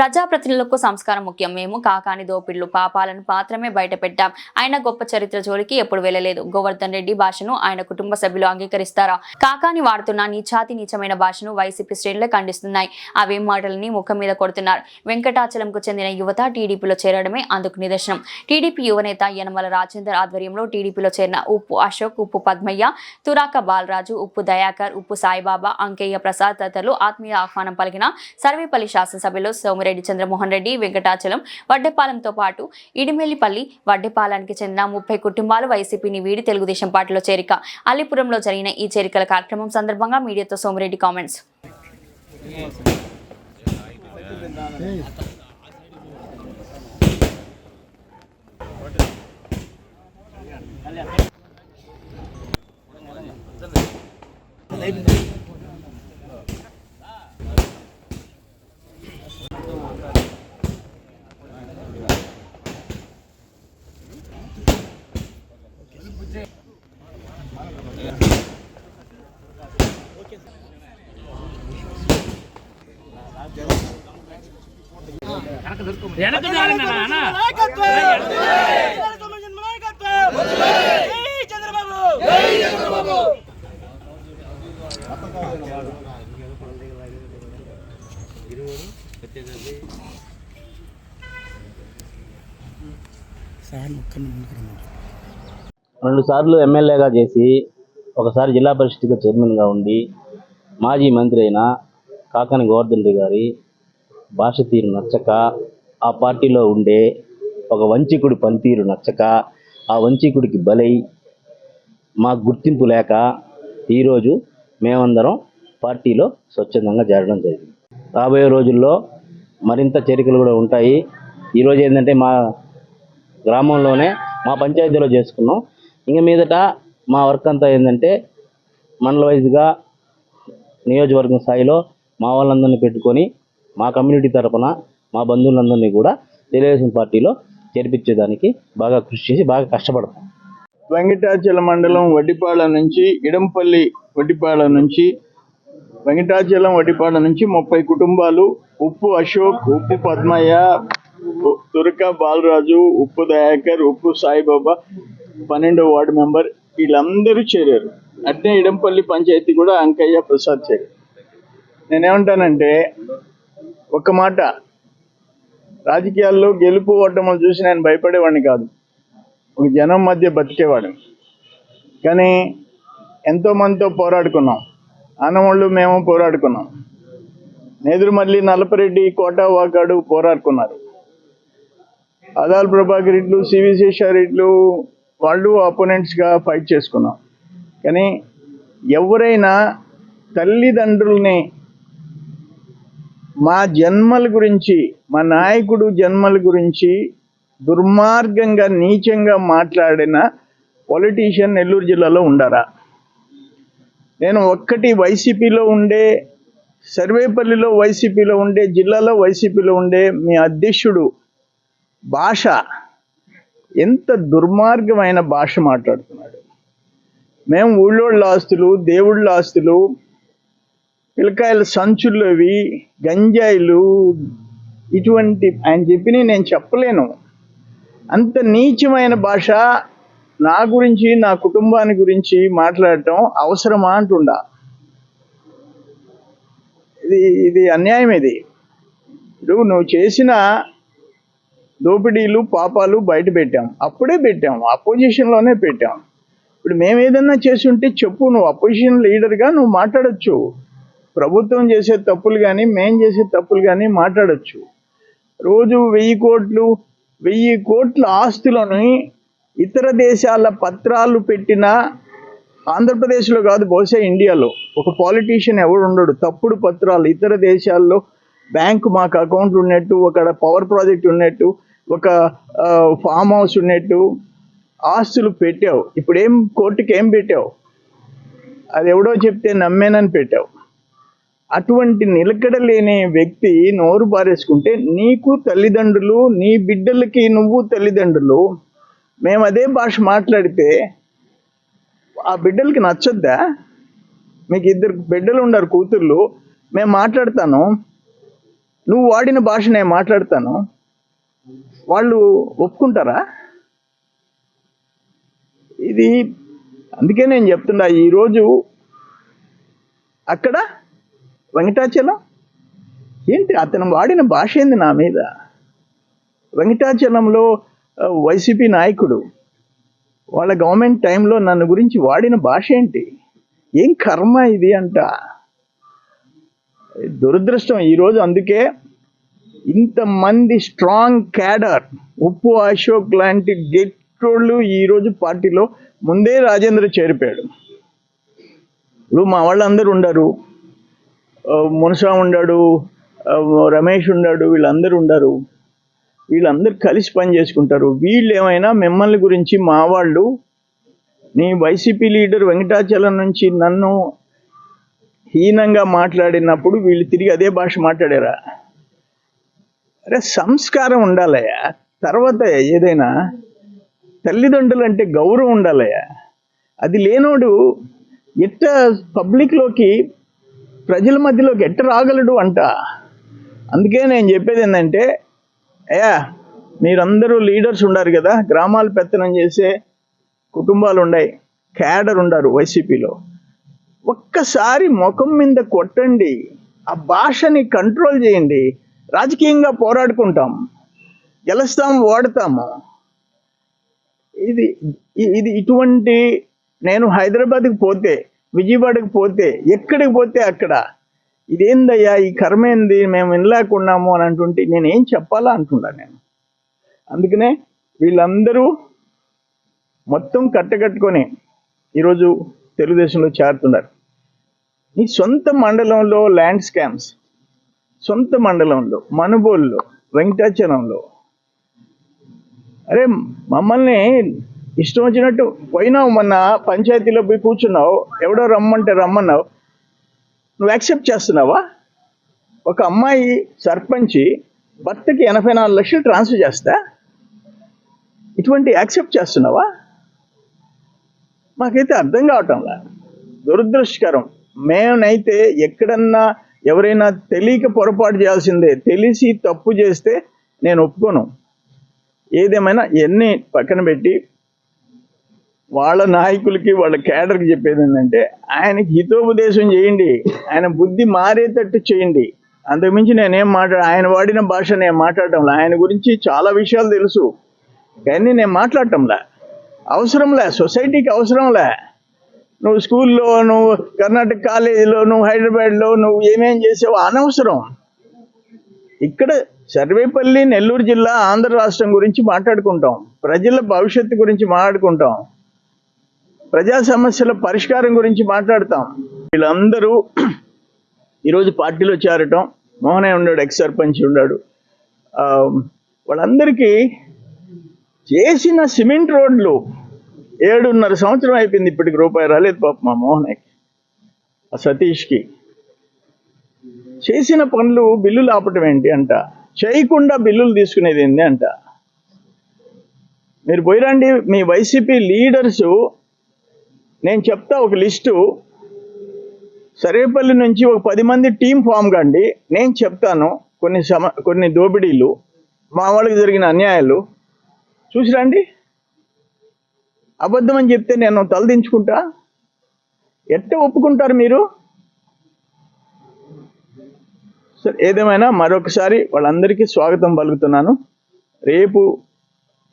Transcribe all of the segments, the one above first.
ప్రజాప్రతినిధులకు సంస్కారం ముఖ్యం. మేము కాకాని దోపిడ్లు పాపాలను మాత్రమే బయట పెట్టాం ఆయన గొప్ప చరిత్ర జోలికి ఎప్పుడు వెళ్ళలేదు. గోవర్ధన్ రెడ్డి భాషను ఆయన కుటుంబ సభ్యులు అంగీకరిస్తారా? కాకాని వాడుతున్న నీచాతి నీచమైన భాషను వైసీపీ శ్రేణులే ఖండిస్తున్నాయి. అవే మాటలని ముఖం మీద కొడుతున్నారు? వెంకటాచలంకు చెందిన యువత టీడీపీలో చేరడమే అందుకు నిదర్శనం. టీడీపీ యువనేత యనమల రాజేందర్ ఆధ్వర్యంలో టీడీపీలో చేరిన ఉప్పు అశోక్ ఉప్పు పద్మయ్య తురాక బాలరాజు ఉప్పు దయాకర్ ఉప్పు సాయిబాబా అంకయ్య ప్రసాద్ తదితరులు ఆత్మీయ ఆహ్వానం పలికిన సర్వేపల్లి శాసనసభలో సోమిరెడ్డి చంద్రమోహన్ రెడ్డి వెంకటాచలం వడ్డెపాలెంతో పాటు ఇడిమెల్లిపల్లి వడ్డెపాలెంకి చెందిన ముప్పై కుటుంబాలు వైసీపీని వీడి తెలుగుదేశం పార్టీలో చేరిక. అల్లిపురంలో జరిగిన ఈ చేరికల కార్యక్రమం సందర్భంగా మీడియాతో సోమిరెడ్డి కామెంట్స్. వెనక చంద్రబాబు. రెండు సార్లు ఎమ్మెల్యేగా చేసి ఒకసారి జిల్లా పరిషత్గా చైర్మన్గా ఉండి మాజీ మంత్రి అయిన కాకాని గోవర్ధన్ రెడ్డి గారి భాష తీరు నచ్చక ఆ పార్టీలో ఉండే ఒక వంచికుడి పనితీరు నచ్చక ఆ వంచకుడికి బలై మాకు గుర్తింపు లేక ఈరోజు మేమందరం పార్టీలో స్వచ్ఛందంగా చేరడం జరిగింది. రాబోయే రోజుల్లో మరింత చేరికలు కూడా ఉంటాయి. ఈరోజు ఏంటంటే మా గ్రామంలోనే మా పంచాయతీలో చేసుకున్నాం. ఇంక మీదట మా వర్క్ అంతా ఏంటంటే మండల వైజ్గా నియోజకవర్గం స్థాయిలో మా వాళ్ళందరినీ పెట్టుకొని మా కమ్యూనిటీ తరఫున మా బంధువులందరినీ కూడా తెలుగుదేశం పార్టీలో చేర్పించేదానికి బాగా కృషి చేసి బాగా కష్టపడతాం. వెంకటాచల మండలం వడ్డిపాళ నుంచి ఇడంపల్లి వడ్డిపాళ నుంచి వెంకటాచలం వడ్డిపాళ నుంచి ముప్పై కుటుంబాలు ఉప్పు అశోక్ ఉప్పు పద్మయ్య దుర్గ బాలరాజు ఉప్పు దయాకర్ ఉప్పు సాయిబాబా పన్నెండో వార్డు మెంబర్ వీళ్ళందరూ చేరారు. అట్నే ఇడంపల్లి పంచాయతీ కూడా అంకయ్య ప్రసాద్ చేరారు. నేనేమంటానంటే ఒక మాట రాజకీయాల్లో గెలుపు ఓటములు చూసి నేను భయపడేవాడిని కాదు. ఒక జనం మధ్య బతికేవాడు. కానీ ఎంతోమందితో పోరాడుకున్నాం. ఆనవాళ్ళు మేము పోరాడుకున్నాం. నేదురుమల్లి నలపరెడ్డి కోట వాకాడు పోరాడుకున్నారు. ఆదాల్ ప్రభాకర్ రెడ్లు సివి శేషారెడ్లు వాళ్ళు అపోనెంట్స్గా ఫైట్ చేసుకున్నాం. కానీ ఎవరైనా తల్లిదండ్రుల్ని మా జన్మల గురించి మా నాయకుడు జన్మల గురించి దుర్మార్గంగా నీచంగా మాట్లాడిన పొలిటీషియన్ నెల్లూరు జిల్లాలో ఉండారా? నేను ఒక్కటి వైసీపీలో ఉండే సర్వేపల్లిలో వైసీపీలో ఉండే జిల్లాలో వైసీపీలో ఉండే మీ అధ్యక్షుడు భాష ఎంత దుర్మార్గమైన భాష మాట్లాడుతున్నాడు. మేము ఊళ్ళోళ్ళ ఆస్తులు దేవుళ్ళ ఆస్తులు పిల్లకాయలు సంచులు అవి గంజాయిలు ఇటువంటి ఆయన చెప్పినవి నేను చెప్పలేను. అంత నీచమైన భాష నా గురించి నా కుటుంబాన్ని గురించి మాట్లాడటం అవసరమా అంటుండా. ఇది ఇది అన్యాయం ఇది. ఇప్పుడు నువ్వు చేసిన దోపిడీలు పాపాలు బయట పెట్టాం. అప్పుడే పెట్టాం. అపోజిషన్లోనే పెట్టాం. ఇప్పుడు మేము ఏదన్నా చేసి ఉంటే చెప్పు నువ్వు అపోజిషన్ లీడర్గా నువ్వు మాట్లాడొచ్చు. ప్రభుత్వం చేసే తప్పులు కానీ మేం చేసే తప్పులు కానీ మాట్లాడొచ్చు. రోజు వెయ్యి కోట్లు వెయ్యి కోట్ల ఆస్తులను ఇతర దేశాల పత్రాలు పెట్టిన ఆంధ్రప్రదేశ్లో కాదు బహుశా ఇండియాలో. ఒక పాలిటీషియన్ ఎవడు ఉండడు. తప్పుడు పత్రాలు ఇతర దేశాల్లో బ్యాంకు మాకు అకౌంట్ ఉన్నట్టు ఒక పవర్ ప్రాజెక్ట్ ఉన్నట్టు ఒక ఫామ్ హౌస్ ఉన్నట్టు ఆస్తులు పెట్టావు. ఇప్పుడు ఏం కోర్టుకి ఏం పెట్టావు? అది ఎవడో చెప్తే నమ్మేనని పెట్టావు. అటువంటి నిలకడ లేని వ్యక్తి నోరు పారేసుకుంటే నీకు తల్లిదండ్రులు నీ బిడ్డలకి నువ్వు తల్లిదండ్రులు. మేము అదే భాష మాట్లాడితే ఆ బిడ్డలకి నచ్చొద్దా? మీకు ఇద్దరు బిడ్డలు ఉండరు కూతుర్లు. మేము మాట్లాడతాను. నువ్వు వాడిన భాష నేను మాట్లాడతాను. వాళ్ళు ఒప్పుకుంటారా? ఇది అందుకే నేను చెప్తున్నా ఈరోజు అక్కడ వెంకటాచలం? ఏంటి అతను వాడిన భాష ఏంది నా మీద? వెంకటాచలంలో వైసీపీ నాయకుడు. వాళ్ళ గవర్నమెంట్ టైంలో నన్ను గురించి వాడిన భాష ఏంటి? ఏం కర్మ ఇది అంట? దురదృష్టం ఈరోజు అందుకే ఇంతమంది స్ట్రాంగ్ క్యాడర్ ఉప్పు అశోక్ లాంటి గెట్టోళ్ళు ఈరోజు పార్టీలో ముందే రాజేంద్ర చేరిపోయాడు. ఇప్పుడు మా వాళ్ళందరూ ఉండరు. ఆ, మునసా ఉండాడు రమేష్ ఉండాడు వీళ్ళందరూ ఉండరు. వీళ్ళందరూ కలిసి పని చేసుకుంటారు. వీళ్ళు ఏమైనా మిమ్మల్ని గురించి మా వాళ్ళు నీ వైసీపీ లీడర్ వెంకటాచలం నుంచి నన్ను హీనంగా మాట్లాడినప్పుడు వీళ్ళు తిరిగి అదే భాష మాట్లాడారా? అరే సంస్కారం ఉండాలయ్యా. తర్వాత ఏదైనా తల్లిదండ్రులు అంటే గౌరవం ఉండాలయ్యా. అది లేనోడు ఎట్ట పబ్లిక్లోకి ప్రజల మధ్యలోకి ఎట్ట రాగలడు అంట. అందుకే నేను చెప్పేది ఏంటంటే అయ్యా మీరందరూ లీడర్స్ ఉండారు కదా గ్రామాలు పెత్తనం చేసే కుటుంబాలు ఉన్నాయి క్యాడర్ ఉండారు వైసీపీలో. ఒక్కసారి ముఖం మీద కొట్టండి ఆ భాషని కంట్రోల్ చేయండి రాజకీయంగా పోరాడుకుంటాం గెలుస్తాం ఓడతాము. ఇది ఇది ఇటువంటి నేను హైదరాబాద్కి పోతే విజయవాడకి పోతే ఎక్కడికి పోతే అక్కడ? ఇదేందయ్యా ఈ కర్మేంది మేము వినలేకున్నాము అని అంటుంటే నేను ఏం చెప్పాలా అంటున్నా నేను. అందుకనే వీళ్ళందరూ మొత్తం కట్టకట్టుకొని ఈరోజు తెలుగుదేశంలో చేరుతున్నారు. నీ సొంత మండలంలో ల్యాండ్ స్కామ్స్ సొంత మండలంలో మనుబోల్లో వెంకటాచలంలో. అరే మమ్మల్ని ఇష్టం వచ్చినట్టు పోయినావు మొన్న పంచాయతీలో పోయి కూర్చున్నావు. ఎవడో రమ్మంటే రమ్మన్నావు. నువ్వు యాక్సెప్ట్ చేస్తున్నావా? ఒక అమ్మాయి సర్పంచి భర్తకి ఎనభై నాలుగు లక్షలు ట్రాన్స్ఫర్ చేస్తా. ఇటువంటి యాక్సెప్ట్ చేస్తున్నావా? మాకైతే అర్థం కావటంలా దురదృష్టకరం. మేమైతే ఎక్కడన్నా ఎవరైనా తెలియక పొరపాటు చేయాల్సిందే. తెలిసి తప్పు చేస్తే నేను ఒప్పుకోను. ఏదేమైనా ఎన్ని పక్కన పెట్టి వాళ్ళ నాయకులకి వాళ్ళ కేడర్కి చెప్పేది ఏంటంటే ఆయనకి హితోపదేశం చేయండి. ఆయన బుద్ధి మారేటట్టు చేయండి. అంతకుమించి నేనేం మాట్లాడ ఆయన వాడిన భాష నేను మాట్లాడటంలా. ఆయన గురించి చాలా విషయాలు తెలుసు. కానీ నేను మాట్లాడటంలా. అవసరంలే సొసైటీకి అవసరంలే. నువ్వు స్కూల్లో నువ్వు కర్ణాటక కాలేజీలో నువ్వు హైదరాబాద్లో నువ్వు ఏమేం చేసావు అనవసరం. ఇక్కడ సర్వేపల్లి నెల్లూరు జిల్లా ఆంధ్ర రాష్ట్రం గురించి మాట్లాడుకుంటాం. ప్రజల భవిష్యత్తు గురించి మాట్లాడుకుంటాం. ప్రజా సమస్యల పరిష్కారం గురించి మాట్లాడతాం. వీళ్ళందరూ ఈరోజు పార్టీలో చేరటం మోహనే ఉన్నాడు ఎక్స్ సర్పంచ్ ఉన్నాడు. వాళ్ళందరికీ చేసిన సిమెంట్ రోడ్లు ఏడున్నర సంవత్సరం అయిపోయింది ఇప్పటికి రూపాయి రాలేదు పాప మా మోహనకి ఆ సతీష్కి. చేసిన పనులు బిల్లులు ఆపటం ఏంటి అంట చేయకుండా బిల్లులు తీసుకునేది ఏంటి అంట. మీరు పోయిరండి మీ వైసీపీ లీడర్స్ నేను చెప్తా ఒక లిస్టు. సర్వేపల్లి నుంచి ఒక పది మంది టీం ఫామ్ కండి. నేను చెప్తాను కొన్ని సమ కొన్ని దోపిడీలు. మా వాళ్ళకి జరిగిన అన్యాయాలు. చూసిరండి అబద్ధం అని చెప్తే నేను తలదించుకుంటా ఎట్ట ఒప్పుకుంటారు మీరు? సరే ఏదేమైనా మరొకసారి వాళ్ళందరికీ స్వాగతం పలుకుతున్నాను. రేపు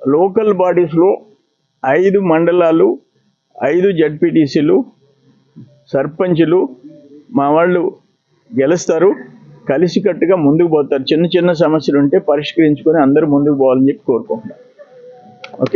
లోకల్ బాడీస్లో ఐదు మండలాలు ఐదు జడ్పీటీసీలు సర్పంచులు మా వాళ్ళు గెలుస్తారు. కలిసికట్టుగా ముందుకు పోతారు. చిన్న చిన్న సమస్యలు ఉంటే పరిష్కరించుకొని అందరూ ముందుకు పోవాలని చెప్పి కోరుకుంటున్నాను ఓకే?